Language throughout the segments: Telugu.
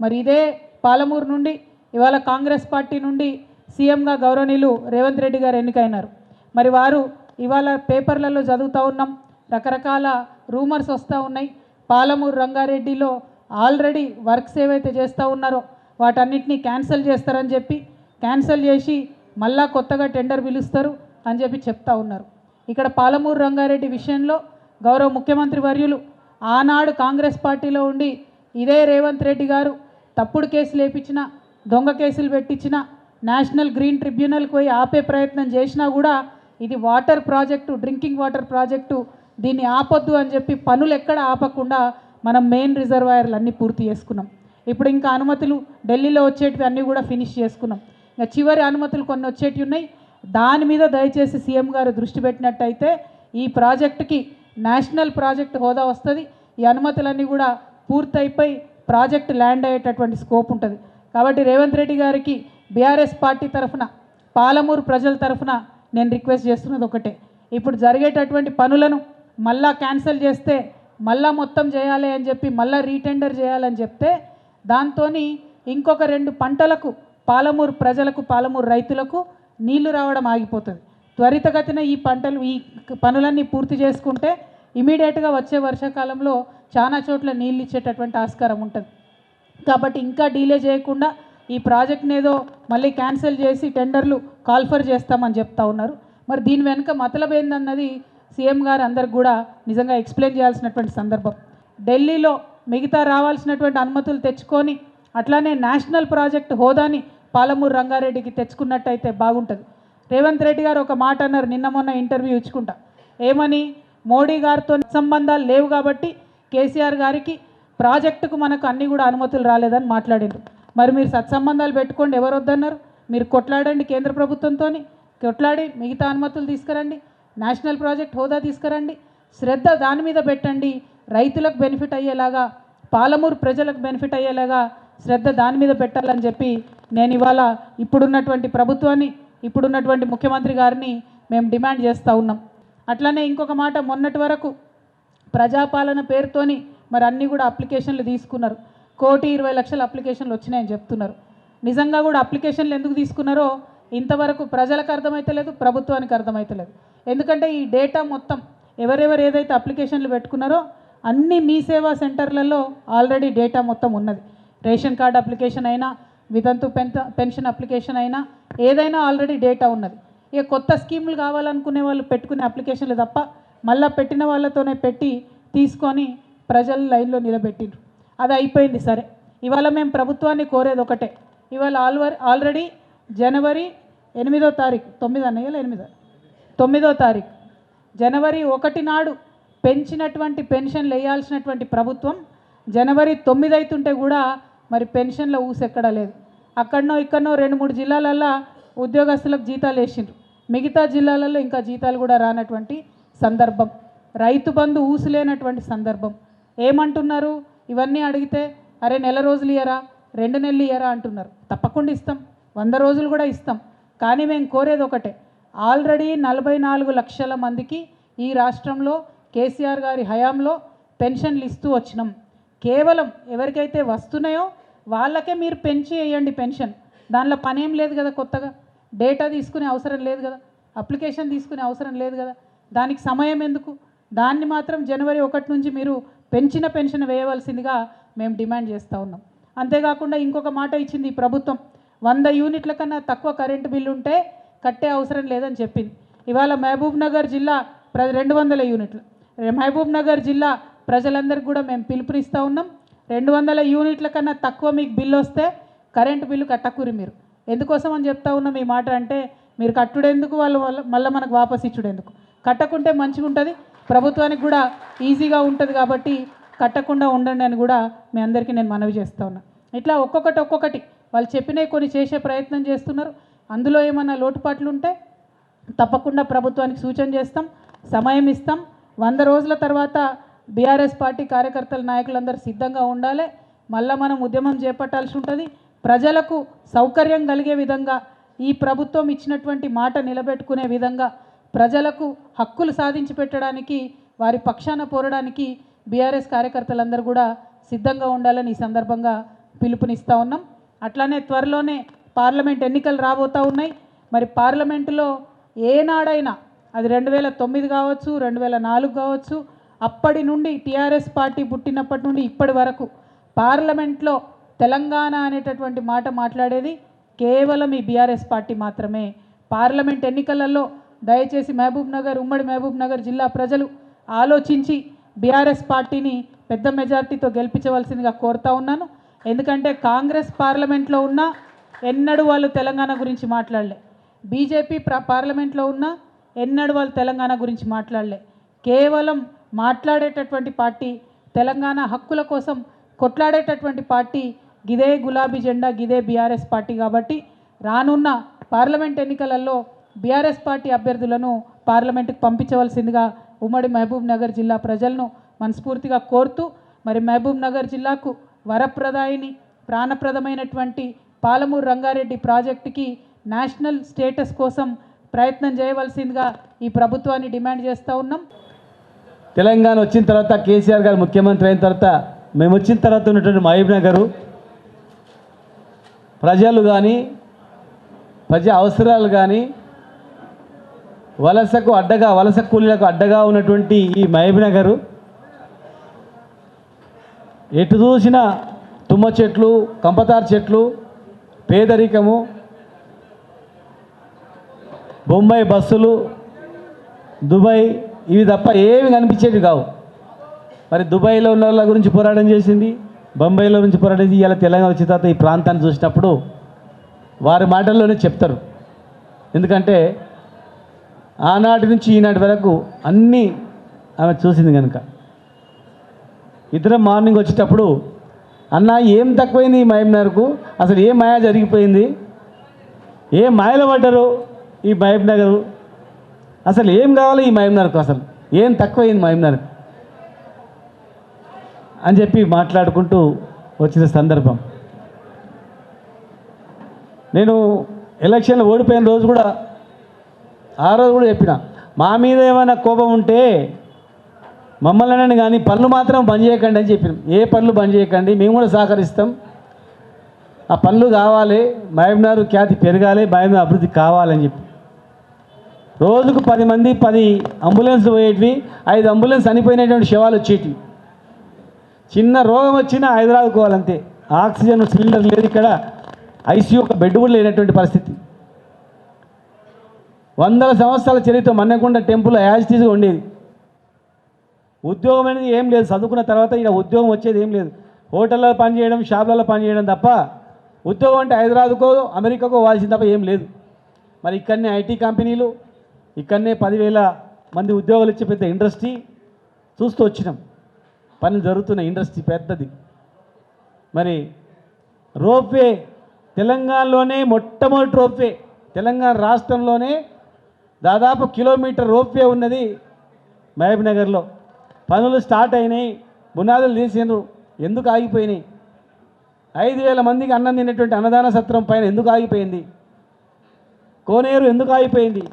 మరి ఇదే పాలమూరు నుండి ఇవాళ కాంగ్రెస్ పార్టీ నుండి సీఎంగా గౌరవనీయులు రేవంత్ రెడ్డి గారు ఎన్నికైనారు. మరి వారు ఇవాళ పేపర్లలో చదువుతూ ఉన్నాం రకరకాల రూమర్స్ వస్తూ ఉన్నాయి. పాలమూరు రంగారెడ్డిలో ఆల్రెడీ వర్క్స్ ఏవైతే చేస్తూ ఉన్నారో వాటన్నిటినీ క్యాన్సిల్ చేస్తారని చెప్పి క్యాన్సిల్ చేసి మళ్ళా కొత్తగా టెండర్ పిలుస్తారు అని చెప్పి చెప్తా ఉన్నారు. ఇక్కడ పాలమూరు రంగారెడ్డి విషయంలో గౌరవ ముఖ్యమంత్రి వర్యులు ఆనాడు కాంగ్రెస్ పార్టీలో ఉండి ఇదే రేవంత్ రెడ్డి గారు తప్పుడు కేసులు వేపించినా దొంగ కేసులు పెట్టించిన నేషనల్ గ్రీన్ ట్రిబ్యునల్కి పోయి ఆపే ప్రయత్నం చేసినా కూడా ఇది water project drinking water project దీన్ని ఆపొద్దు అని చెప్పి పనులు ఎక్కడ ఆపకుండా మనం మెయిన్ రిజర్వాయర్లు అన్నీ పూర్తి చేసుకున్నాం. ఇప్పుడు ఇంకా అనుమతులు ఢిల్లీలో వచ్చేటివి అన్నీ కూడా ఫినిష్ చేసుకున్నాం. ఇంకా చివరి అనుమతులు కొన్ని వచ్చేటివి ఉన్నాయి. దాని మీద దయచేసి సీఎం గారు దృష్టి పెట్టినట్టయితే ఈ ప్రాజెక్టుకి నేషనల్ ప్రాజెక్ట్ హోదా వస్తుంది. ఈ అనుమతులన్నీ కూడా పూర్తయిపోయి ప్రాజెక్ట్ ల్యాండ్ అయ్యేటటువంటి స్కోప్ ఉంటుంది. కాబట్టి రేవంత్ రెడ్డి గారికి బీఆర్ఎస్ పార్టీ తరఫున పాలమూరు ప్రజల తరఫున నేను రిక్వెస్ట్ చేస్తున్నది ఒకటే. ఇప్పుడు జరిగేటటువంటి పనులను మళ్ళా క్యాన్సిల్ చేస్తే మళ్ళా మొత్తం చేయాలి అని చెప్పి మళ్ళా రీటెండర్ చేయాలని చెప్తే దాంతో ఇంకొక రెండు పంటలకు పాలమూరు ప్రజలకు పాలమూరు రైతులకు నీళ్ళు రావడం ఆగిపోతుంది. త్వరితగతిన ఈ పంటలు ఈ పనులన్నీ పూర్తి చేసుకుంటే ఇమీడియట్గా వచ్చే వర్షాకాలంలో చాలా చోట్ల నీళ్ళు ఇచ్చేటటువంటి ఆస్కారం ఉంటుంది. కాబట్టి ఇంకా డీలే చేయకుండా ఈ ప్రాజెక్ట్ని ఏదో మళ్ళీ క్యాన్సిల్ చేసి టెండర్లు కాల్ఫర్ చేస్తామని చెప్తా ఉన్నారు. మరి దీని వెనుక మతలబ్ ఏందన్నది సీఎం గారు అందరికి కూడా నిజంగా ఎక్స్ప్లెయిన్ చేయాల్సినటువంటి సందర్భం. ఢిల్లీలో మిగతా రావాల్సినటువంటి అనుమతులు తెచ్చుకొని అట్లానే నేషనల్ ప్రాజెక్ట్ హోదాని పాలమూరు రంగారెడ్డికి తెచ్చుకున్నట్టయితే బాగుంటుంది. రేవంత్ రెడ్డి గారు ఒక మాట అన్నారు నిన్న మొన్న ఇంటర్వ్యూ ఇచ్చుకుంటా. ఏమని? మోడీ గారితో సంబంధాలు లేవు కాబట్టి కేసీఆర్ గారికి ప్రాజెక్టుకు మనకు అన్ని కూడా అనుమతులు రాలేదని మాట్లాడారు మరి మీరు సత్సంబంధాలు పెట్టుకోండి ఎవరు వద్దన్నారు? మీరు కొట్లాడండి కేంద్ర ప్రభుత్వంతో కొట్లాడి మిగతా అనుమతులు తీసుకురండి నేషనల్ ప్రాజెక్ట్ హోదా తీసుకురండి శ్రద్ధ దాని మీద పెట్టండి రైతులకు బెనిఫిట్ అయ్యేలాగా పాలమూరు ప్రజలకు బెనిఫిట్ అయ్యేలాగా శ్రద్ధ దాని మీద పెట్టాలని చెప్పి నేను ఇవాళ ఇప్పుడున్నటువంటి ప్రభుత్వాన్ని ఇప్పుడున్నటువంటి ముఖ్యమంత్రి గారిని మేము డిమాండ్ చేస్తూ ఉన్నాం. అట్లనే ఇంకొక మాట మొన్నటి వరకు ప్రజాపాలన పేరుతోని మరి అన్నీ కూడా అప్లికేషన్లు తీసుకున్నారు. కోటి ఇరవై లక్షల అప్లికేషన్లు వచ్చినాయని చెప్తున్నారు. నిజంగా కూడా అప్లికేషన్లు ఎందుకు తీసుకున్నారో ఇంతవరకు ప్రజలకు అర్థమవుతలేదు ప్రభుత్వానికి అర్థమైతలేదు ఎందుకంటే ఈ డేటా మొత్తం ఎవరెవరు ఏదైతే అప్లికేషన్లు పెట్టుకున్నారో అన్ని మీ సేవా సెంటర్లలో ఆల్రెడీ డేటా మొత్తం ఉన్నది. రేషన్ కార్డ్ అప్లికేషన్ అయినా వితంతు పెన్ పెన్షన్ అప్లికేషన్ అయినా ఏదైనా ఆల్రెడీ డేటా ఉన్నది. ఇక కొత్త స్కీములు కావాలనుకునే వాళ్ళు పెట్టుకునే అప్లికేషన్లు తప్ప మళ్ళీ పెట్టిన వాళ్ళతోనే పెట్టి తీసుకొని ప్రజలు లైన్లో నిలబెట్టిండ్రు. అది అయిపోయింది సరే. ఇవాళ మేము ప్రభుత్వాన్ని కోరేది ఒకటే. ఇవాళ ఆల్వర్ ఆల్రెడీ జనవరి ఎనిమిదో తారీఖు తొమ్మిది అన్నయ్యలు ఎనిమిదో. తొమ్మిదో తారీఖు. జనవరి ఒకటి నాడు పెంచినటువంటి పెన్షన్లు వేయాల్సినటువంటి ప్రభుత్వం జనవరి తొమ్మిది అవుతుంటే కూడా మరి పెన్షన్ల ఊసెక్కడా లేదు. అక్కడనో ఇక్కడనో రెండు మూడు జిల్లాలల్లో ఉద్యోగస్తులకు జీతాలు వేసిండ్రు. మిగతా జిల్లాలలో ఇంకా జీతాలు కూడా రానటువంటి సందర్భం. రైతు బంధు ఊసులేనటువంటి సందర్భం. ఏమంటున్నారు? ఇవన్నీ అడిగితే అరే నెల రోజులు ఇయ్యరా? రెండు నెలలు ఇయ్యరా? అంటున్నారు. తప్పకుండా ఇస్తాం. వంద రోజులు కూడా ఇస్తాం. కానీ మేము కోరేది ఒకటే. ఆల్రెడీ నలభై నాలుగు లక్షల మందికి ఈ రాష్ట్రంలో కేసీఆర్ గారి హయాంలో పెన్షన్లు ఇస్తూ వచ్చినాం. కేవలం ఎవరికైతే వస్తున్నాయో వాళ్ళకే మీరు పెంచి వేయండి పెన్షన్. దానిలో పనేం లేదు కదా కొత్తగా. డేటా తీసుకునే అవసరం లేదు కదా. అప్లికేషన్ తీసుకునే అవసరం లేదు కదా. దానికి సమయం ఎందుకు? దాన్ని మాత్రం జనవరి ఒకటి నుంచి మీరు పెంచిన పెన్షన్ వేయవలసిందిగా మేము డిమాండ్ చేస్తూ ఉన్నాం. అంతేకాకుండా ఇంకొక మాట ఇచ్చింది ఈ ప్రభుత్వం. వంద యూనిట్ల కన్నా తక్కువ కరెంటు బిల్లు ఉంటే కట్టే అవసరం లేదని చెప్పింది. ఇవాళ మహబూబ్ నగర్ జిల్లా ప్ర రెండు వందల యూనిట్లు. మహబూబ్ నగర్ జిల్లా ప్రజలందరికీ కూడా మేము పిలుపునిస్తూ ఉన్నాం. రెండు వందల యూనిట్ల కన్నా తక్కువ మీకు బిల్లు వస్తే కరెంటు బిల్లు కట్టకూరి మీరు. ఎందుకోసం అని చెప్తా ఉన్నాం ఈ మాట అంటే మీరు కట్టుడెందుకు వాళ్ళు మళ్ళీ మనకు వాపస్ ఇచ్చుడెందుకు? కట్టకుంటే మంచిగా ఉంటుంది ప్రభుత్వానికి కూడా ఈజీగా ఉంటుంది కాబట్టి కట్టకుండా ఉండండి అని కూడా మీ అందరికీ నేను మనవి చేస్తూ ఉన్నా. ఇట్లా ఒక్కొక్కటి ఒక్కొక్కటి వాళ్ళు చెప్పినవి కొన్ని చేసే ప్రయత్నం చేస్తున్నారు. అందులో ఏమన్నా లోటుపాట్లు ఉంటే తప్పకుండా ప్రభుత్వానికి సూచన చేస్తాం సమయం ఇస్తాం. వంద రోజుల తర్వాత బీఆర్ఎస్ పార్టీ కార్యకర్తల నాయకులందరూ సిద్ధంగా ఉండాలి. మళ్ళీ మనం ఉద్యమం చేపట్టాల్సి ఉంటుంది. ప్రజలకు సౌకర్యం కలిగే విధంగా ఈ ప్రభుత్వం ఇచ్చినటువంటి మాట నిలబెట్టుకునే విధంగా ప్రజలకు హక్కులు సాధించి పెట్టడానికి వారి పక్షాన పోరడానికి బీఆర్ఎస్ కార్యకర్తలందరూ కూడా సిద్ధంగా ఉండాలని ఈ సందర్భంగా పిలుపునిస్తూ ఉన్నాం. అట్లానే త్వరలోనే పార్లమెంట్ ఎన్నికలు రాబోతూ ఉన్నాయి. మరి పార్లమెంటులో ఏనాడైనా అది రెండు వేల తొమ్మిది కావచ్చు రెండు వేల నాలుగు కావచ్చు అప్పటి నుండి టీఆర్ఎస్ పార్టీ పుట్టినప్పటి నుండి ఇప్పటి వరకు పార్లమెంట్లో తెలంగాణ అనేటటువంటి మాట మాట్లాడేది కేవలం ఈ బీఆర్ఎస్ పార్టీ మాత్రమే. పార్లమెంట్ ఎన్నికలలో దయచేసి మహబూబ్ నగర్ ఉమ్మడి మహబూబ్ నగర్ జిల్లా ప్రజలు ఆలోచించి బీఆర్ఎస్ పార్టీని పెద్ద మెజార్టీతో గెలిపించవలసిందిగా కోరుతా ఉన్నాను. ఎందుకంటే కాంగ్రెస్ పార్లమెంట్లో ఉన్న ఎన్నడూ వాళ్ళు తెలంగాణ గురించి మాట్లాడలే. బీజేపీ పార్లమెంట్లో ఉన్న ఎన్నడూ వాళ్ళు తెలంగాణ గురించి మాట్లాడలే. కేవలం మాట్లాడేటటువంటి పార్టీ తెలంగాణ హక్కుల కోసం కొట్లాడేటటువంటి పార్టీ గిదే గులాబీ జెండా గిదే బీఆర్ఎస్ పార్టీ కాబట్టి రానున్న పార్లమెంట్ ఎన్నికలలో బీఆర్ఎస్ పార్టీ అభ్యర్థులను పార్లమెంటుకు పంపించవలసిందిగా ఉమ్మడి మహబూబ్ నగర్ జిల్లా ప్రజలను మనస్ఫూర్తిగా కోరుతూ మరి మహబూబ్ నగర్ జిల్లాకు వరప్రదాయిని ప్రాణప్రదమైనటువంటి పాలమూరు రంగారెడ్డి ప్రాజెక్టుకి నేషనల్ స్టేటస్ కోసం ప్రయత్నం చేయవలసిందిగా ఈ ప్రభుత్వాన్ని డిమాండ్ చేస్తూ ఉన్నాం. తెలంగాణ వచ్చిన తర్వాత కేసీఆర్ గారు ముఖ్యమంత్రి అయిన తర్వాత మేము వచ్చిన తర్వాత ఉన్నటువంటి మహబూబ్ నగరు ప్రజలు కానీ ప్రజా అవసరాలు కానీ వలసకు అడ్డగా వలస కూలీలకు అడ్డగా ఉన్నటువంటి ఈ మహబీనగర్ ఎటు చూసినా తుమ్మ చెట్లు కంపతారు చెట్లు పేదరికము బొంబాయి బస్సులు దుబాయ్ ఇవి తప్ప ఏమి కనిపించేవి కావు. మరి దుబాయ్లో ఉన్న వాళ్ళ గురించి పోరాటం చేసింది. బొంబాయిలో నుంచి పోరాడేది ఇలా తెలంగాణ వచ్చిన తర్వాత ఈ ప్రాంతాన్ని చూసినప్పుడు వారి మాటల్లోనే చెప్తారు. ఎందుకంటే ఆనాటి నుంచి ఈనాటి వరకు అన్నీ ఆమె చూసింది కనుక. ఇద్దరం మార్నింగ్ వచ్చేటప్పుడు అన్న ఏం తక్కువైంది ఈ మహబూబ్నగర్కు అసలు ఏం మాయా జరిగిపోయింది? ఏ మాయలో పడ్డారు ఈ మహబూబ్ నగరు? అసలు ఏం కావాలి ఈ మహబూబ్నగర్కు అసలు? ఏం తక్కువైంది మహబూబ్నగర్ అని చెప్పి మాట్లాడుకుంటూ వచ్చిన సందర్భం. నేను ఎలక్షన్లో ఓడిపోయిన రోజు కూడా ఆ రోజు కూడా చెప్పిన మా మీద ఏమైనా కోపం ఉంటే మమ్మల్ని కానీ పనులు మాత్రం బంద్ చేయకండి అని చెప్పినాం. ఏ పనులు బంద్ చేయకండి మేము కూడా సహకరిస్తాం. ఆ పనులు కావాలి మహబూబ్నగర్ ఖ్యాతి పెరగాలి మహబూబ్నగర్ అభివృద్ధి కావాలని చెప్పి. రోజుకు పది మంది పది అంబులెన్స్ పోయేటివి ఐదు అంబులెన్స్ చనిపోయినటువంటి శవాలు వచ్చేటివి. చిన్న రోగం వచ్చినా హైదరాబాద్ పోవాలంతే. ఆక్సిజన్ సిలిండర్ లేదు ఇక్కడ. ఐసీయూ ఒక బెడ్ కూడా లేనటువంటి పరిస్థితి. వందల సంవత్సరాల చరిత్ర మన్నకొండ టెంపుల్ యాజిటీస్గా ఉండేది. ఉద్యోగం అనేది ఏం లేదు. చదువుకున్న తర్వాత ఇక్కడ ఉద్యోగం వచ్చేది ఏం లేదు. హోటల్లో పనిచేయడం షాపులలో పనిచేయడం తప్ప ఉద్యోగం అంటే హైదరాబాద్కో అమెరికాకో వాల్సింది తప్ప ఏం లేదు. మరి ఇక్కడనే ఐటీ కంపెనీలు ఇక్కడనే పదివేల మంది ఉద్యోగాలు ఇచ్చే పెద్ద ఇండస్ట్రీ చూస్తూ వచ్చినాం. పనులు జరుగుతున్న ఇండస్ట్రీ పెద్దది. మరి రోప్వే తెలంగాణలోనే మొట్టమొదటి రోప్వే. తెలంగాణ రాష్ట్రంలోనే దాదాపు కిలోమీటర్ రోప్వే ఉన్నది మహబూబ్ నగర్లో. పనులు స్టార్ట్ అయినాయి బునాదులు తీసినారు ఎందుకు ఆగిపోయినాయి? ఐదు వేల మందికి అన్నం తినేటువంటి అన్నదాన సత్రం పైన ఎందుకు ఆగిపోయింది? కోనేరు ఎందుకు ఆగిపోయింది?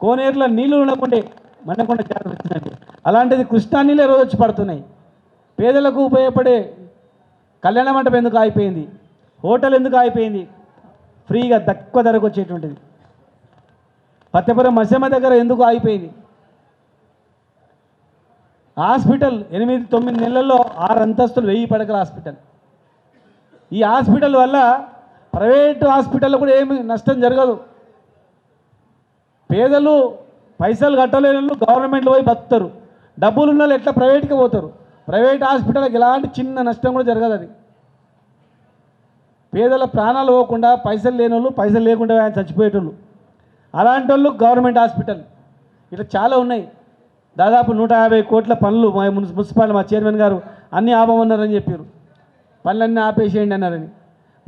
కోనేరులో నీళ్ళు ఉండకుండే మండకొండ జాతర వచ్చిందండి అలాంటిది కృష్ణా నీళ్ళే రోజు వచ్చి పడుతున్నాయి. పేదలకు ఉపయోగపడే కళ్యాణ మండపం ఎందుకు ఆగిపోయింది? హోటల్ ఎందుకు ఆగిపోయింది? ఫ్రీగా తక్కువ ధరకు వచ్చేటువంటిది. పత్తెపురం మసమ్మ దగ్గర ఎందుకు ఆగిపోయింది? హాస్పిటల్ ఎనిమిది తొమ్మిది నెలల్లో ఆరు అంతస్తులు వెయ్యి పడకల హాస్పిటల్. ఈ హాస్పిటల్ వల్ల ప్రైవేటు హాస్పిటల్లో కూడా ఏమి నష్టం జరగదు. పేదలు పైసలు కట్టలేని గవర్నమెంట్లో పోయి బతుకుతారు. డబ్బులు ఉన్న వాళ్ళు ఎట్లా ప్రైవేట్కి పోతారు? ప్రైవేట్ హాస్పిటల్కి ఎలాంటి చిన్న నష్టం కూడా జరగదు అది. పేదల ప్రాణాలు పోకుండా పైసలు లేని వాళ్ళు పైసలు లేకుండా ఆయన చచ్చిపోయేటోళ్ళు. అలాంటి వాళ్ళు గవర్నమెంట్ హాస్పిటల్. ఇట్లా చాలా ఉన్నాయి. దాదాపు నూట యాభై కోట్ల పనులు మా మున్సిపాలిటీ మా చైర్మన్ గారు అన్నీ ఆపమన్నారని చెప్పారు. పనులన్నీ ఆపేసేయండి అన్నారని.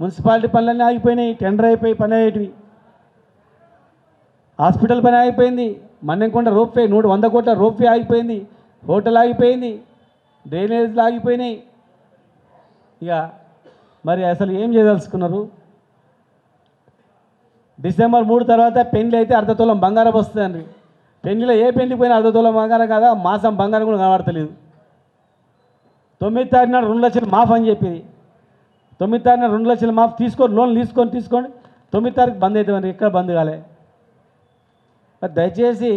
మున్సిపాలిటీ పనులన్నీ ఆగిపోయినాయి. టెండర్ అయిపోయి పని అయ్యేటివి. హాస్పిటల్ పని ఆగిపోయింది. మన్నెంకొండ రోప్వే నూట వంద కోట్ల రోప్వే ఆగిపోయింది. హోటల్ ఆగిపోయింది. డ్రైనేజ్లు ఆగిపోయినాయి ఇక మరి అసలు ఏం చేయదలుచుకున్నారు? డిసెంబర్ మూడు తర్వాత పెళ్ళి అయితే అర్ధతులం బంగారం వస్తుందండి. పెళ్ళిలో ఏ పెండ్లి పోయినా అర్ధతోలం బంగారం కాదా? మాసం బంగారం కూడా కనబడతలేదు. తొమ్మిది తారీఖు నాడు రెండు లక్షలు మాఫ్ అని చెప్పింది. తొమ్మిది తారీఖున రెండు లక్షలు మాఫ్ తీసుకొని లోన్ తీసుకొని తీసుకోండి తొమ్మిది తారీఖు బంద్ అవుతుంది మరి. ఎక్కడ బంద్ కాలే. మరి దయచేసి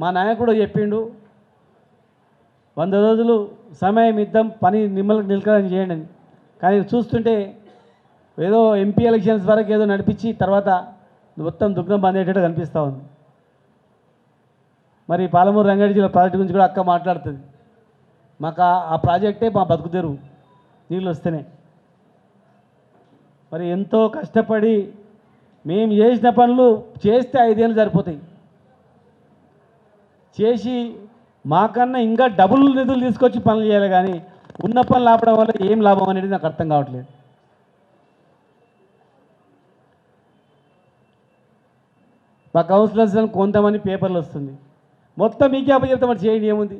మా నాయకుడు చెప్పిండు. వంద రోజులు సమయం ఇద్దాం పని నిమ్మల నిలకడం చేయండి అని. కానీ చూస్తుంటే ఏదో ఎంపీ ఎలక్షన్స్ వరకు ఏదో నడిపించి తర్వాత మొత్తం దుగ్ధం బంద్ కనిపిస్తూ ఉంది. మరి పాలమూరు రంగారెడ్డి జిల్లా ప్రాజెక్ట్ గురించి కూడా అక్క మాట్లాడుతుంది. మాకు ఆ- ఆ ప్రాజెక్టే మా బతుకు తెరువు నీళ్ళు వస్తేనే. మరి ఎంతో కష్టపడి మేము చేసిన పనులు చేస్తే ఐదేళ్ళు సరిపోతాయి. చేసి మాకన్నా ఇంకా డబుల్ నిధులు తీసుకొచ్చి పనులు చేయాలి కానీ ఉన్న పనులు ఆపడం వల్ల ఏం లాభం అనేది నాకు అర్థం కావట్లేదు. మా కౌన్సిలర్స్ కొంతమంది పేపర్లు వస్తుంది. మొత్తం మీకే అప్పచెప్తాం మరి చేయండి ఏముంది?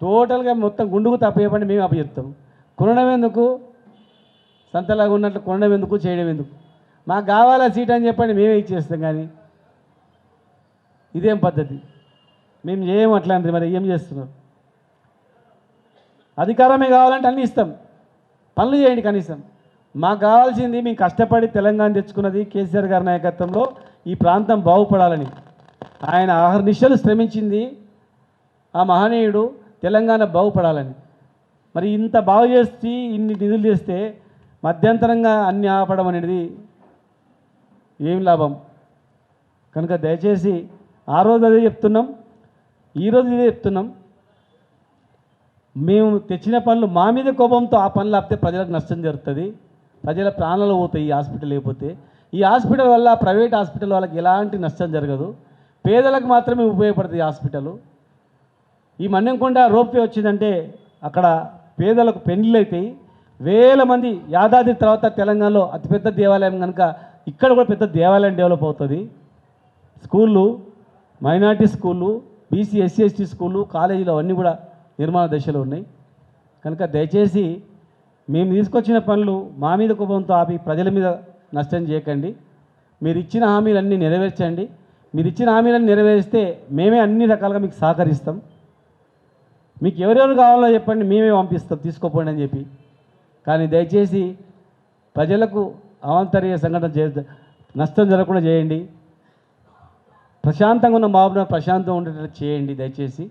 టోటల్గా మొత్తం గుండుకు తప్పేయబడి మేము అప్పచెప్తాం. కొనడం ఎందుకు? సంతలాగా ఉన్నట్లు కొనడం ఎందుకు? చేయడం ఎందుకు? మాకు కావాలా సీట్ అని చెప్పండి మేమే ఇచ్చేస్తాం కానీ ఇదేం పద్ధతి? మేము చేయము అట్లాంటిది మరి? ఏం చేస్తున్నారు అధికారమే కావాలంటే అన్నీ ఇస్తాం. పనులు చేయండి కనీసం. మాకు కావాల్సింది మేము కష్టపడి తెలంగాణ తెచ్చుకున్నది కేసీఆర్ గారి నాయకత్వంలో ఈ ప్రాంతం బాగుపడాలని. ఆయన ఆహర్నిశలు శ్రమించింది. ఆ మహనీయుడు తెలంగాణ బాగుపడాలని. మరి ఇంత బాగు చేసి ఇన్ని నిధులు చేస్తే మధ్యంతరంగా అన్ని ఆపడం అనేది ఏం లాభం? కనుక దయచేసి ఆ రోజు అదే చెప్తున్నాం. ఈరోజు ఇదే చెప్తున్నాం. మేము తెచ్చిన పనులు మా మీద కోపంతో ఆ పనులు ఆపితే ప్రజలకు నష్టం జరుగుతుంది. ప్రజల ప్రాణాలు పోతాయి ఈ హాస్పిటల్ లేకపోతే. ఈ హాస్పిటల్ వల్ల ప్రైవేట్ హాస్పిటల్ వాళ్ళకి ఎలాంటి నష్టం జరగదు. పేదలకు మాత్రమే ఉపయోగపడుతుంది ఈ హాస్పిటల్. ఈ మన్నెంకొండ రోప్వే వచ్చిందంటే అక్కడ పేదలకు పెళ్ళిళ్ళు అవుతాయి వేల మంది యాదాద్రి తర్వాత తెలంగాణలో అతిపెద్ద దేవాలయం కనుక ఇక్కడ కూడా పెద్ద దేవాలయం డెవలప్ అవుతుంది. స్కూళ్ళు మైనార్టీ స్కూళ్ళు బీసీ ఎస్సీ ఎస్టీ స్కూళ్ళు కాలేజీలు అవన్నీ కూడా నిర్మాణ దశలో ఉన్నాయి. కనుక దయచేసి మేము తీసుకొచ్చిన పనులు మా మీద కోపంతో ఆపి ప్రజల మీద నష్టం చేయకండి. మీరు ఇచ్చిన హామీలన్నీ నెరవేర్చండి. మీరు ఇచ్చిన హామీలన్నీ నెరవేరిస్తే మేమే అన్ని రకాలుగా మీకు సహకరిస్తాం. మీకు ఎవరెవరు కావాలో చెప్పండి మేమే పంపిస్తాం తీసుకోపోండి అని చెప్పి. కానీ దయచేసి ప్రజలకు అవాంతరీయ సంఘటన చే నష్టం జరగకుండా చేయండి. ప్రశాంతంగా ఉన్న బాబున ప్రశాంతంగా ఉండేటట్టు చేయండి దయచేసి.